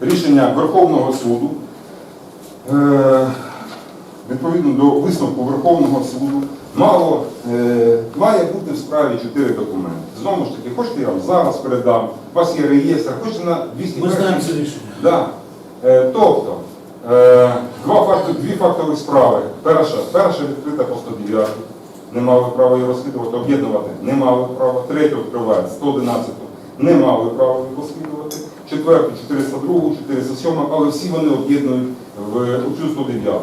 рішення Верховного суду. Е, Відповідно до висновку Верховного суду мало, е, має бути в справі чотири документи. Знову ж таки, хочете я вам зараз передам, у вас є реєстр, хочете на 200 Ми знаємо це рішення. Да. Е, тобто, два факти, дві фактові справи. Перша, перша відкрита по 109, не мали права її розслідувати, об'єднувати не мали права. Третю відкривають 111, не мали права її розслідувати. Четверту, 402, 407, але всі вони об'єднують в цю 109.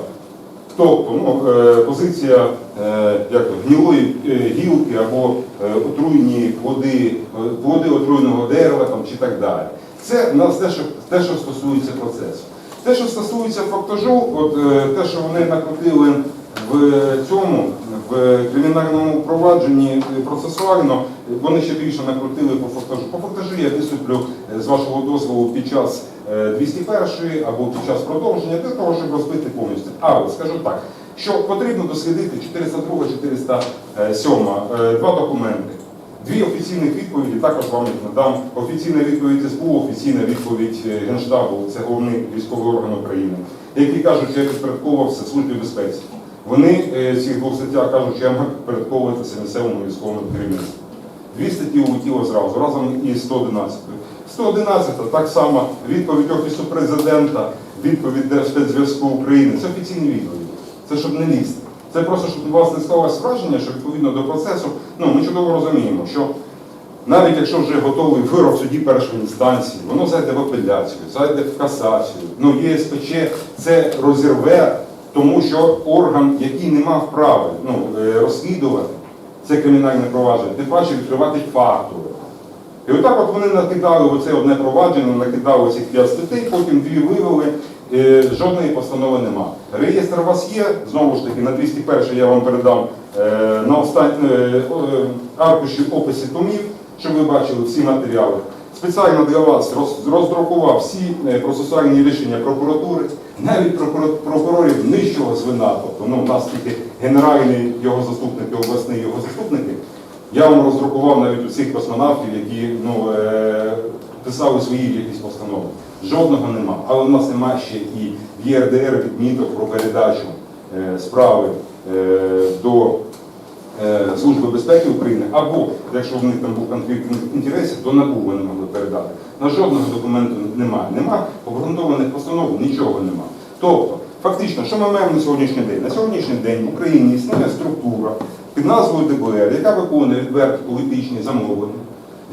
Тобто ну, е, позиція е, як то, гнилої е, гілки або отруйні плоди, е, плоди отруйного дерева там, чи так далі. Це в нас те, що, те, що стосується процесу. Те, що стосується фактажу, от те, що вони накрутили в цьому в кримінальному провадженні процесуально, вони ще більше накрутили по фактажу. По фактажу я виступлю е, з вашого дозволу під час е, 201 або під час продовження для того, щоб розбити повністю. Але скажу так, що потрібно дослідити 402, 407, е, два документи. Дві офіційних відповіді, також вам їх надам. Офіційна відповідь СБУ, офіційна відповідь е, Генштабу, це головний військовий орган України, які кажуть, що я підпорядковувався Службі безпеці. Вони е, в цих двох статтях кажуть, що я мав підпорядковуватися місцевому військовому керівництву. Дві статті улетіло зразу, разом із 111. 111 так само відповідь Офісу президента, відповідь Держспецзв'язку України. Це офіційні відповіді. Це щоб не лізти. Це просто, щоб у вас не склалось враження, що відповідно до процесу, ну ми чудово розуміємо, що навіть якщо вже готовий вирок в суді першої інстанції, воно зайде в апеляцію, зайде в касацію. Ну, ЄСПЧ це розірве, тому що орган, який не мав права ну, е, розслідувати це кримінальне провадження, тим паче відкривати фактори. І отак от вони накидали оце одне провадження, накидали цих п'ять статей, потім дві вивели, е, жодної постанови нема. Реєстр у вас є, знову ж таки, на 201 я вам передам е, на останній е, аркуші описі томів, щоб ви бачили всі матеріали. Спеціально для вас роздрукував всі процесуальні рішення прокуратури, навіть прокурорів нижчого звена, тобто ну, у нас тільки генеральний його заступник, і обласний його заступники. Я вам роздрукував навіть усіх космонавтів, які ну, е, писали свої якісь постанови. Жодного нема. Але в нас немає ще і в ЄРДР відміток про передачу е, справи е, до е, Служби безпеки України, або якщо в них там був конфлікт інтересів, то НАБУ вони могли передати. На жодного документу немає. Нема обґрунтованих постанов, нічого нема. Тобто, фактично, що ми маємо на сьогоднішній день? На сьогоднішній день в Україні існує структура під назвою ДБР, яка виконує відверті політичні замовлення,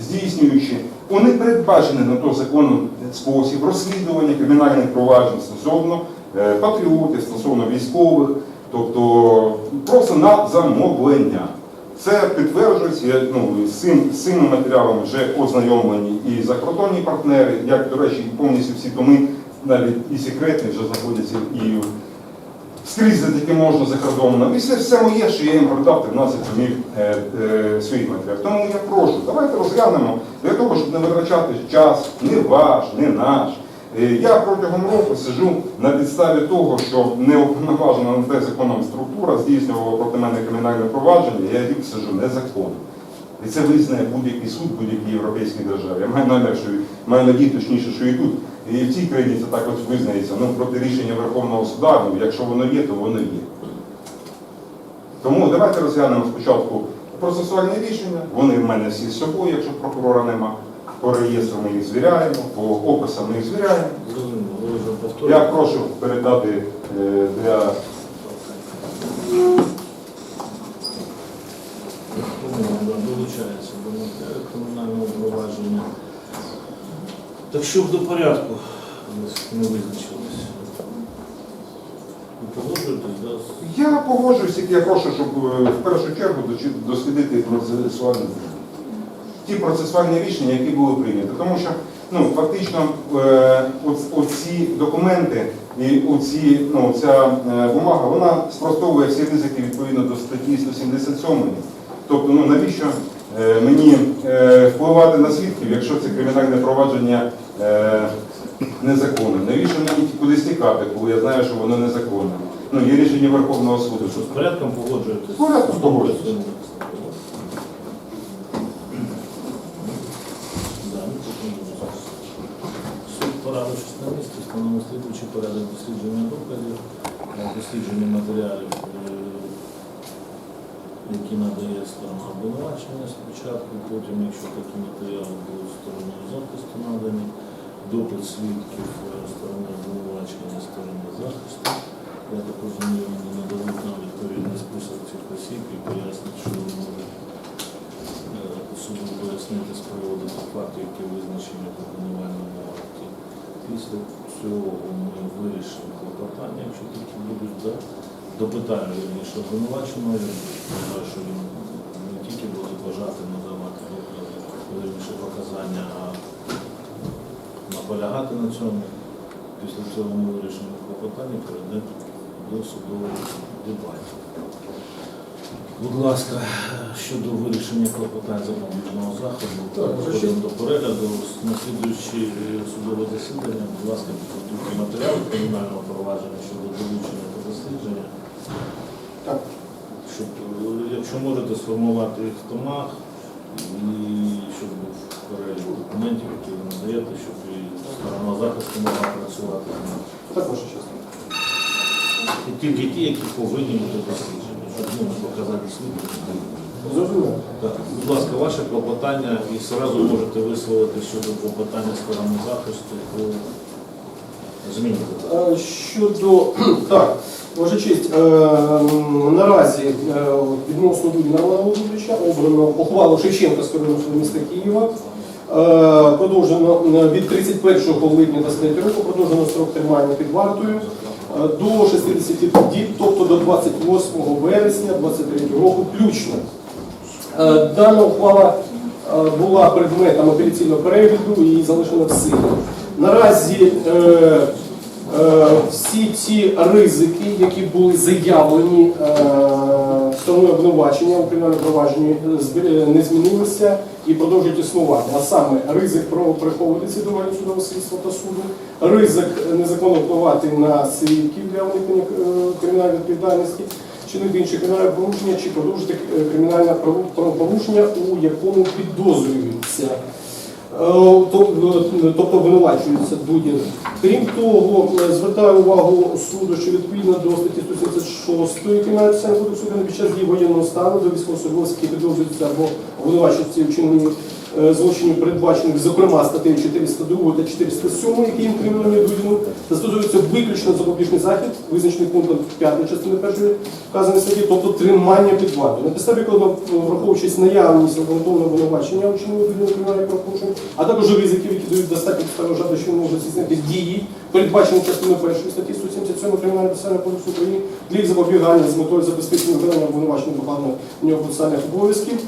здійснюючи у непередбачений на то законом спосіб розслідування кримінальних проваджень стосовно е, патріотів, стосовно військових, тобто просто на замовлення. Це підтверджується, ну, з цим, з цими вже ознайомлені і закордонні партнери, як, до речі, повністю всі томи, навіть і секретні вже знаходяться і скрізь, де можна за кордоном. І все, все моє, що я їм продав 13 томів е, е, своїх матеріалів. Тому я прошу, давайте розглянемо для того, щоб не витрачати час, не ваш, не наш. Е, Я протягом року сиджу на підставі того, що не уповноважена на те законом структура здійснювала проти мене кримінальне провадження, я рік сиджу незаконно. І це визнає будь-який суд, будь-якій європейській державі. Я маю намір, що маю надію, точніше, що і тут. І в цій країні це також визнається. Ну, проти рішення Верховного суду, ну, якщо воно є, то воно є. Тому давайте розглянемо спочатку процесуальні рішення. Вони в мене всі з собою, якщо прокурора нема. По реєстру ми їх звіряємо, по описам ми їх звіряємо. Я прошу передати е, для Долучається до матеріалу провадження. Так що до порядку не визначилися. Ви погоджуєтесь, да? Я погоджуюсь, тільки я прошу, щоб е, в першу чергу дослідити процесуальні ті процесуальні рішення, які були прийняті. Тому що ну, фактично е, оц- оці документи і оці, ну, ця е, бумага, вона спростовує всі ризики відповідно до статті 177. Тобто, ну навіщо е, мені е, впливати на свідків, якщо це кримінальне провадження е, незаконне? Навіщо мені кудись тікати, коли я знаю, що воно незаконне? Ну, є рішення Верховного суду. Що з порядком погоджуєтесь? З порядком порадившись на місці, встановив слідуючий порядок дослідження доказів, е, дослідження матеріалів, е, які надає сторона обвинувачення спочатку, потім, якщо такі матеріали будуть стороною захисту надані, допит свідків е, сторони обвинувачення, сторони захисту. Я так розумію, вони нададуть нам відповідний список цих осіб і пояснять, що можуть е, суду пояснити з приводу тих фактів, які визначені в обвинувальному акті. Після цього ми вирішимо клопотання, якщо такі будуть, да? допитаємо вірніше обвинуваченого, що він не тільки буде бажати надавати докази, вірніше показання, а наполягати на цьому. Після цього ми вирішимо клопотання, перейдемо до судового дебатів. Будь ласка, щодо вирішення клопотань запобіжного заходу, переходимо до перегляду. Наслідуючи судове засідання, будь ласка, підготуйте матеріали кримінального провадження щодо долучення та дослідження. Так. Щоб, е, якщо можете сформувати їх в томах, і щоб був перелік документів, які ви надаєте, щоб і сторона захисту могла працювати. З ними. Так, ваша. І тільки ті, які повинні бути досліджені, щоб ну, показати світло. Зрозуміло. Так, будь ласка, ваше клопотання і одразу можете висловити щодо клопотання сторони захисту по зміні. Е, Щодо так, ваша честь, е, наразі е, відносно Володимировича обрано ухвалу Шевченківського районного суду міста Києва. Е, Продовжено е, від 31 липня 23 року продовжено строк тримання під вартою е, до 60 діб, тобто до 28 вересня 23 року включно. Дана ухвала була предметом апеляційного перегляду і залишена в силі. Наразі всі ці ризики, які були заявлені стороною обвинувачення у кримінальному провадженні, не змінилися і продовжують існувати. А саме ризик про приховувати слідування судового слідства та суду, ризик незаконно впливати на свідків для уникнення е, кримінальної відповідальності, чинити інші кримінальне порушення чи продовжити е, кримінальне право- правопорушення, у якому підозрюється. Е, е, Тобто обвинувачується Дудін. Крім того, е, звертаю увагу суду, що відповідно до статті 176 Кримінального кодексу України під час дії воєнного стану до військовослужбовців, які підозрюються або обвинувачуються е, злочинів, передбачених, зокрема, статтею 402 та 407, які їм кримінальні Дудіну, застосовується виключно запобіжний захід, визначений пунктом 5 частини першої вказаної статті, тобто тримання під вартою. На підставі викладено, враховуючись наявність обґрунтованого обвинувачення у вчиненні кримінальних правопорушень, а також ризиків, які дають достатньо вважати, що може здійснити дії, передбачені частиною першої статті 177 Кримінального процесуального кодексу України для їх запобігання з метою забезпечення виконання обвинувачення покладених на нього процесуальних обов'язків.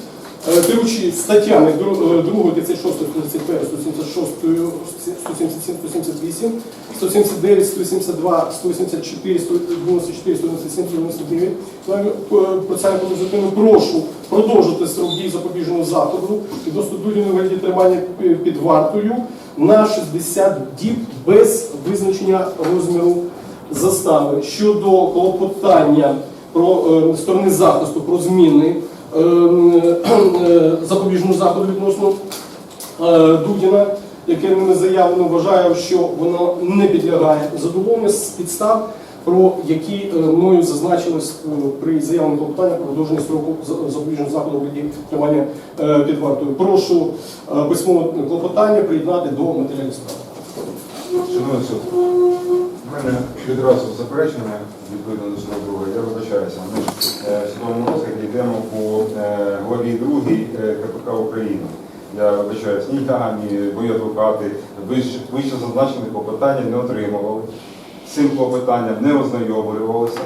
Керуючи статтями 2, 36, 31, 176, 177, 178, 179, 182, 184, 194, 197, 199, процесуального кодексу прошу продовжити строк дії запобіжного заходу і достудульної вигляді тримання під вартою на 60 діб без визначення розміру застави. Щодо клопотання про е, сторони захисту про зміни е, е, заходу відносно е, Дудіна, яке ними заявлено, вважаю, що воно не підлягає задоволенню з підстав, про які мною зазначилось при заявленому клопотанні про продовження строку запобіжного заходу виді тримання під вартою. Прошу письмове клопотання приєднати до матеріалів справи. У мене відразу заперечення відповідно до 42 я вибачаюся. Ми ж е, в судовому розгляді йдемо по е, главі 2 КПК України. Я вибачаюся, ні я, ні мої адвокати вище, зазначені клопотання не отримували. Цим клопотанням не ознайомлювалися, е,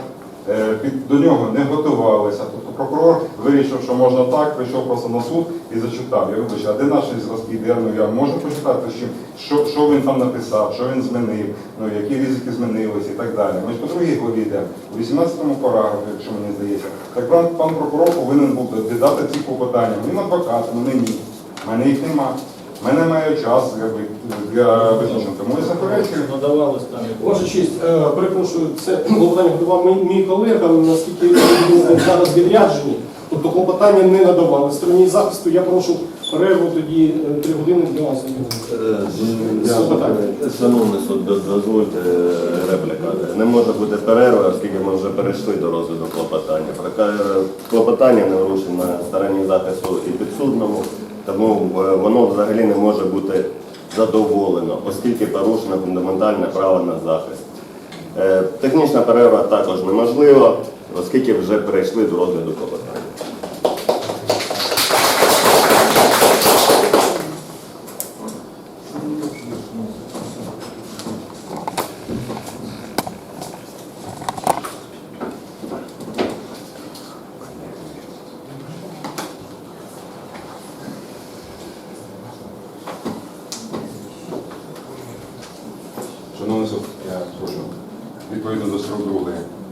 до нього не готувалися. Тобто прокурор вирішив, що можна так, прийшов просто на суд і зачитав. Я вибачаю, а де наші зразки? Де, ну, я можу почитати, що, що, він там написав, що він змінив, ну, які ризики змінилися і так далі. Ми ж по другій главі йдемо. У 18-му параграфі, якщо мені здається, так пан, пан прокурор повинен був додати ці клопотання. Моїм адвокатам, мені. У мене їх нема. У мене немає часу якби, для визначення. Тому я заперечую. Надавалось там Ваша честь, е, перепрошую, це клопотання готував мій, мій колега, наскільки він зараз відряджені, тобто клопотання не надавали. Стороні захисту я прошу перерву тоді е, три години для вас. Е, Шановний суд, до- дозвольте е, репліка. Не може бути перерва, оскільки ми вже перейшли до розгляду клопотання. Проте, е, Клопотання не вручено на стороні захисту і підсудному, тому е, воно взагалі не може бути задоволено, оскільки порушено фундаментальне право на захист. Е, Технічна перерва також неможлива, оскільки вже перейшли до розгляду клопотання. Шановний суд, я прошу, відповідно до 42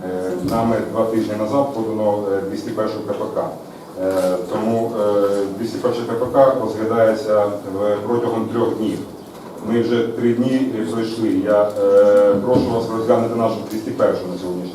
е, нами два тижні назад подано е, 201 КПК. Е, Тому е, 201 КПК розглядається в- протягом трьох днів. Ми вже три дні пройшли. Я е, прошу вас розглянути нашу 201 на сьогоднішній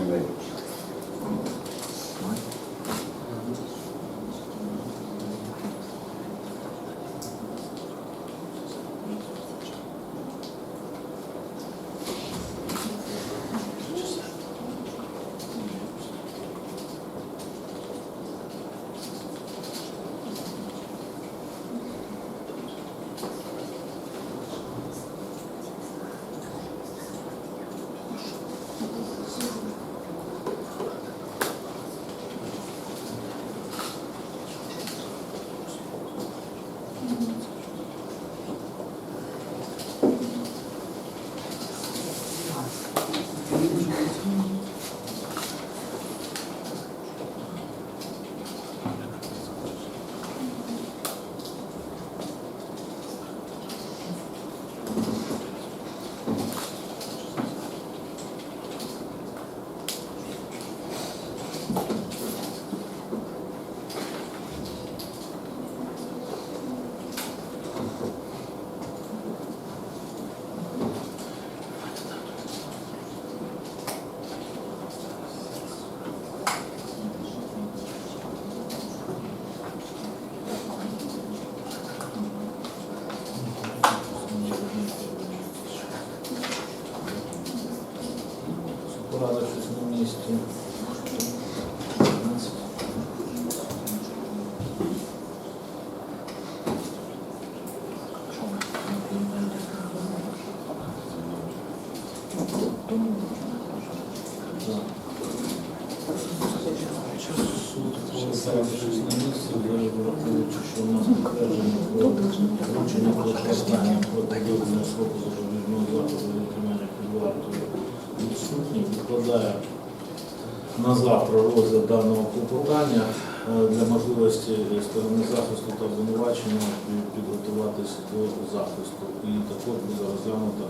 на завтра розгляд даного клопотання е, для можливості сторони захисту та обвинувачення підготуватися до захисту. І також буде розглянуто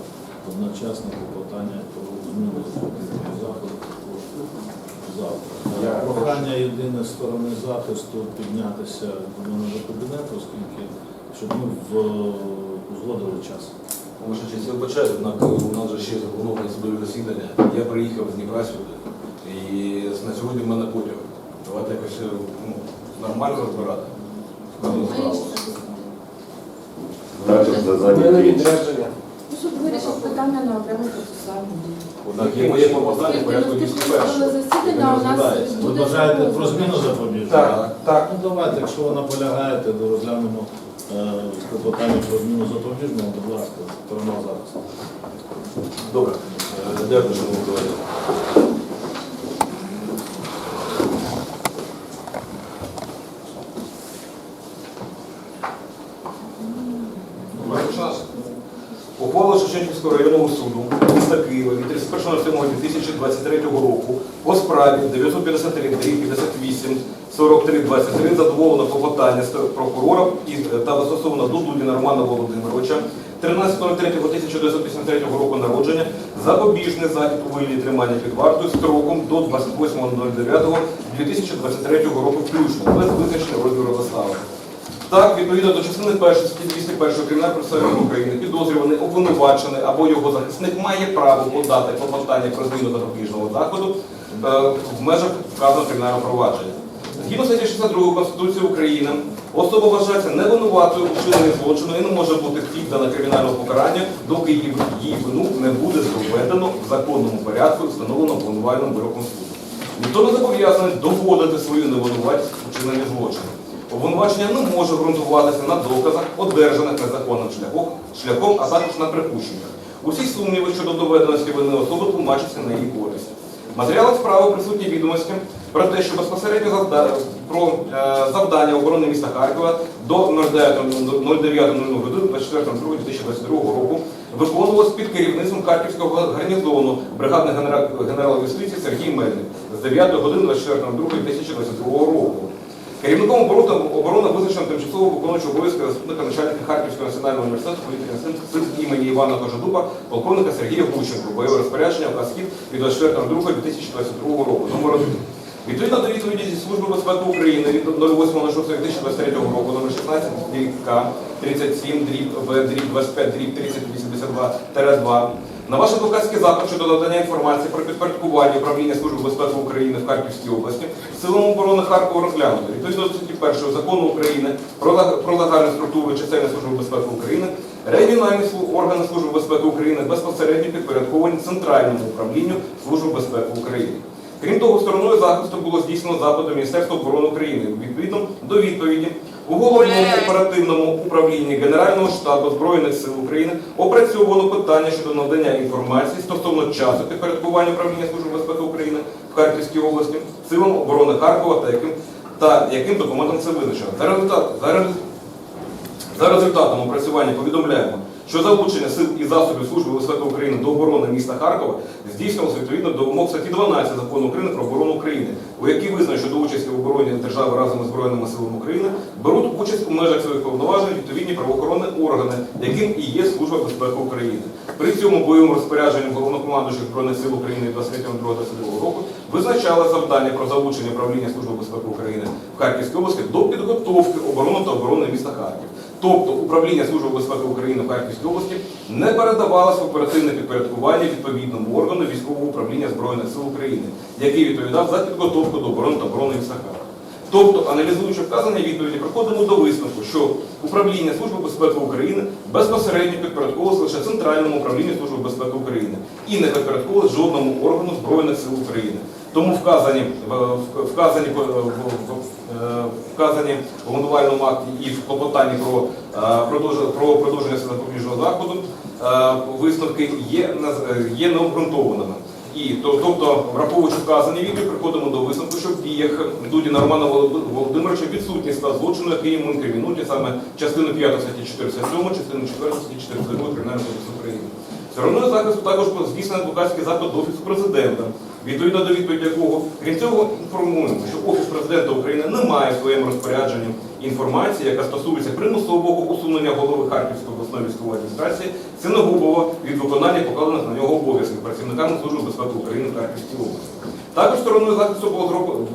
одночасне клопотання про зміну заходу також завтра. Е, Прохання єдине сторони захисту піднятися до мене до кабінету, оскільки щоб ми в, узгодили час. Ваша честь, я вибачаю, однак у нас же ще заплановане судове засідання. Я приїхав з Дніпра сюди. На сьогодні в мене потяг. Давайте якось ну, нормально розбирати. дану справу. Також за задні відрядження. Ну, Суд вирішив питання на окремий процесуальний. Однак є моє клопотання в порядку засідання у нас розглядається. Ви буде бажаєте про зміну запобіжного? Так, так. Ну давайте, якщо ви наполягаєте, то розглянемо е, клопотання про зміну запобіжного, будь ласка, сторона захисту. Добре. Е, Дякую, шановні колеги. Ухвала суду міста Києва від 31.07.2023 року по справі 953 58 43 23 задоволено клопотання прокурора та застосовано до Дудіна Романа Володимировича 13.03.1953 року народження запобіжний захід у вигляді тримання під вартою строком до 28.09.2023 року включно без визначення розміру застави. Так, відповідно до частини 1 статті 201 Кримінального процесуального України, підозрюваний, обвинувачений або його захисник має право подати клопотання про зміну запобіжного заходу е, в межах вказаного кримінального провадження. Згідно статті 62 Конституції України, особа вважається невинуватою у вчиненні злочину і не може бути піддана кримінального покарання, доки її, її вину не буде доведено в законному порядку, встановлено обвинувальним вироком суду. Ніхто не зобов'язаний доводити свою невинуватість у злочину. Обвинувачення не може ґрунтуватися на доказах, одержаних незаконним шляхом, шляхом, а також на припущеннях. Усі сумніви щодо доведеності вини особи тлумачаться на її користь. В матеріалах справи присутні відомості про те, що безпосередньо завда- про е, завдання оборони міста Харкова до 09.04.2022 року виконувалось під керівництвом Харківського гарнізону бригадний генерал, генерал юстиції Сергій Мельник з 9 години 24.02.2022 року. Керівником оборони, визначено тимчасово виконуючого обов'язки заступника начальника Харківського національного університету повітряних сил імені Івана Кожедуба, полковника Сергія Гущенко, бойове розпорядження указ «Схід» від 24.02.2022 року. Номер 1. Відповідно до відповіді зі Служби безпеки України від 08.06.2023 року номер 16 дріб К 37 дріб В дріб 25 дріб 3082 2 на ваш адвокатський запит щодо надання інформації про підпорядкування управління Служби безпеки України в Харківській області силам оборони Харкова розглянуто. Відповідно статті 1 закону України про, загальну структуру чисельної служби безпеки України, регіональні органи Служби безпеки України безпосередньо підпорядковані Центральному управлінню Служби безпеки України. Крім того, стороною захисту було здійснено запит до Міністерства оборони України відповідно до відповіді у головному оперативному управлінні Генерального штабу Збройних сил України опрацьовано питання щодо надання інформації стосовно часу підпорядкування управління Служби безпеки України в Харківській області силам оборони Харкова та яким та яким документом це визначено. За результат за за результатом опрацювання повідомляємо, що залучення сил і засобів Служби безпеки України до оборони міста Харкова здійснювалося відповідно до вимог статті 12 Закону України про оборону України, у якій визнано, що до участі в обороні держави разом із Збройними силами України беруть участь у межах своїх повноважень відповідні правоохоронні органи, яким і є Служба безпеки України. При цьому бойовим розпорядженням головнокомандуючих Збройних сил України 23.02.22 року визначали завдання про залучення управління Служби безпеки України в Харківській області до підготовки оборони та оборони міста Харків. Тобто управління Служби безпеки України в Харківській області не передавалося в оперативне підпорядкування відповідному органу військового управління Збройних сил України, який відповідав за підготовку до оборони та оборони міста Харкова. Тобто, аналізуючи вказані відповіді, приходимо до висновку, що управління Служби безпеки України безпосередньо підпорядковувалося лише Центральному управлінню Служби безпеки України і не підпорядковувалося жодному органу Збройних сил України. Тому вказані, в- вказані, в- е, вказані в обвинувальному акті і в клопотанні про, е, про продовження запобіжного заходу е, висновки є, є необґрунтованими. І тобто, враховуючи вказані відео, приходимо до висновку, що в діях Дудіна Романа Володимировича відсутність та злочину, який йому інкримінують, саме частину 5 статті 47, частину 4 статті 42 Кримінального кодексу України. Стороною захисту також був здійснений адвокатський запит до Офісу президента, відповідно до відповіді якого, крім цього, інформуємо, що Офіс президента України не має в своєму розпорядженні інформації, яка стосується примусового усунення голови Харківської обласної військової адміністрації Синогубова від виконання покладених на нього обов'язків працівниками Служби безпеки України в Харківській області. Також стороною захисту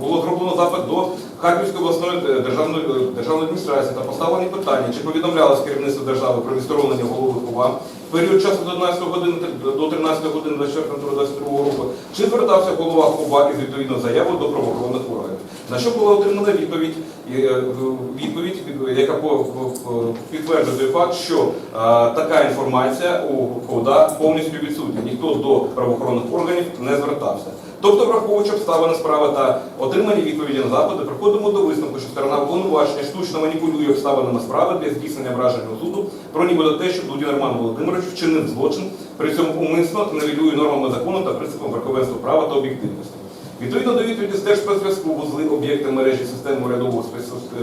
було зроблено, запит до Харківської обласної е, державної, е, державної адміністрації та поставлені питання, чи повідомлялось керівництво держави про відсторонення голови ХОВА період часу до 11 години до 13 години 24.22 року, чи звертався голова КУБА із відповідно заявою до правоохоронних органів. На що була отримана відповідь, е, відповідь, яка підтверджує факт, що а, така інформація у ХОДА повністю відсутня. Ніхто до правоохоронних органів не звертався. Тобто, враховуючи обставини справи та отримані відповіді на запити, приходимо до висновку, що сторона обвинувачення штучно маніпулює обставинами справи для здійснення враження суду про нібито те, що Дудін Роман Володимирович вчинив злочин, при цьому умисно невілює нормами закону та принципом верховенства права та об'єктивності. Відповідно до відповіді з Держспецзв'язку вузли об'єкти мережі системи урядового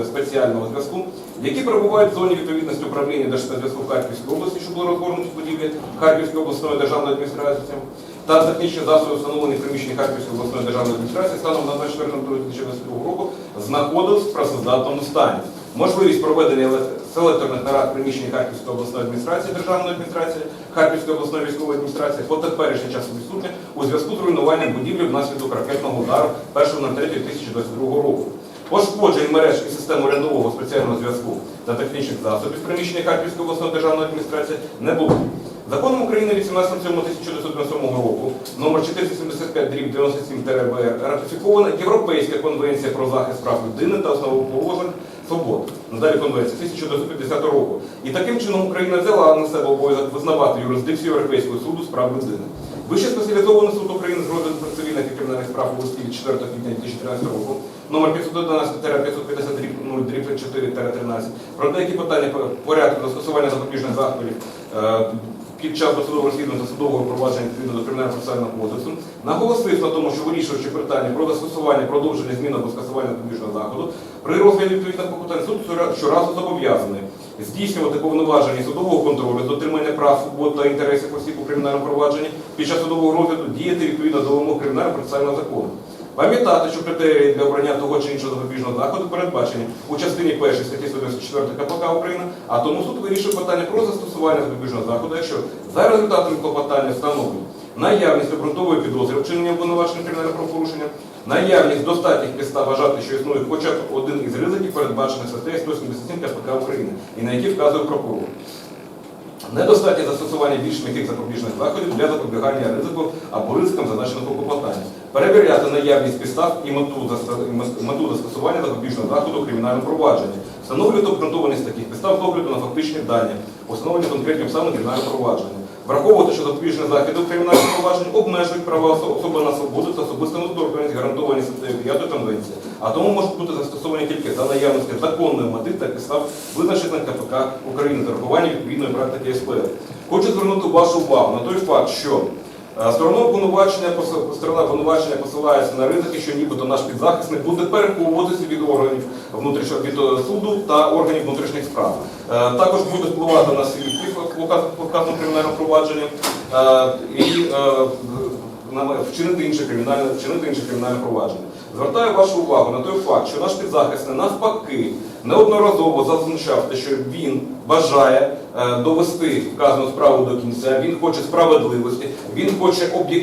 спеціального зв'язку, які перебувають в зоні відповідності управління Держспецзв'язку в Харківській області, що були розгорнуті в будівлі Харківської обласної державної адміністрації, та технічні засоби, встановлені в приміщенні Харківської обласної державної адміністрації, станом на 24.2022 року знаходились в працездатному стані. Можливість проведення селекторних нарад в приміщенні Харківської обласної адміністрації, державної адміністрації, Харківської обласної військової адміністрації по теперішній час відсутня у зв'язку з руйнуванням будівлі внаслідок ракетного удару 1.03.2022 року. Пошкоджень мереж і систем урядового спеціального зв'язку та технічних засобів в приміщенні Харківської обласної державної адміністрації не було. Законом України від 17.07.1997 року номер 475 дріб 97 БР ратифікована Європейська конвенція про захист прав людини та основоположень свобод. Надалі конвенція 1950 року. І таким чином Україна взяла на себе обов'язок визнавати юрисдикцію Європейського суду з прав людини. Вище спеціалізований суд України з розгляду цивільних і кримінальних справ у листі від 4 квітня 2013 року, номер 511-550-4-13, про деякі питання порядку застосування запобіжних заходів е, під час досудового розслідування та судового провадження відповідно до кримінального процесуального кодексу, наголосив на тому, що вирішуючи питання про застосування, продовження змін або скасування запобіжного заходу, при розгляді відповідних попитань суд щоразу зобов'язаний здійснювати повноваження судового контролю, з дотримання прав, свобод та інтересів осіб у кримінальному провадженні під час судового розгляду діяти відповідно до вимог кримінального процесуального закону. Пам'ятати, що критерії для обрання того чи іншого запобіжного заходу передбачені у частині 1 статті 194 КПК України, а тому суд вирішує питання про застосування запобіжного заходу, якщо за результатами клопотання встановлено наявність обґрунтової підозри вчинення обвинувачення кримінального правопорушення, наявність достатніх підстав вважати, що існує хоча б один із ризиків, передбачених статтею 177 КПК України, і на які вказує прокурор. Недостатнє застосування більш м'яких запобіжних заходів для запобігання ризику або ризикам зазначеного клопотання. Перевіряти наявність підстав і мету, застосування запобіжного заходу у кримінальному провадженні. Встановлювати обґрунтованість таких підстав з огляду на фактичні дані, установлені конкретні обставини кримінального провадження. Враховувати, що запобіжні заходи у кримінальному провадженні обмежують права особи на свободу та особисту недоторканність, гарантовані статтею 5 Конвенції, а тому можуть бути застосовані тільки за наявності законної мети та підстав, визначених КПК України з урахуванням відповідної практики СПР. Хочу звернути вашу увагу на той факт, що е, Сторона обвинувачення сторона обвинувачення посилається на ризики, що нібито наш підзахисник буде переховуватися від органів внутрішнього від е, суду та органів внутрішніх справ. Е, Також буде впливати на свідків кримінальному провадженні е, і вчинити інше кримінальне вчинити інше кримінальне провадження. Звертаю вашу увагу на той факт, що наш підзахисний навпаки неодноразово зазначав те, що він бажає е, довести вказану справу до кінця, він хоче справедливості, він хоче об'єктивності.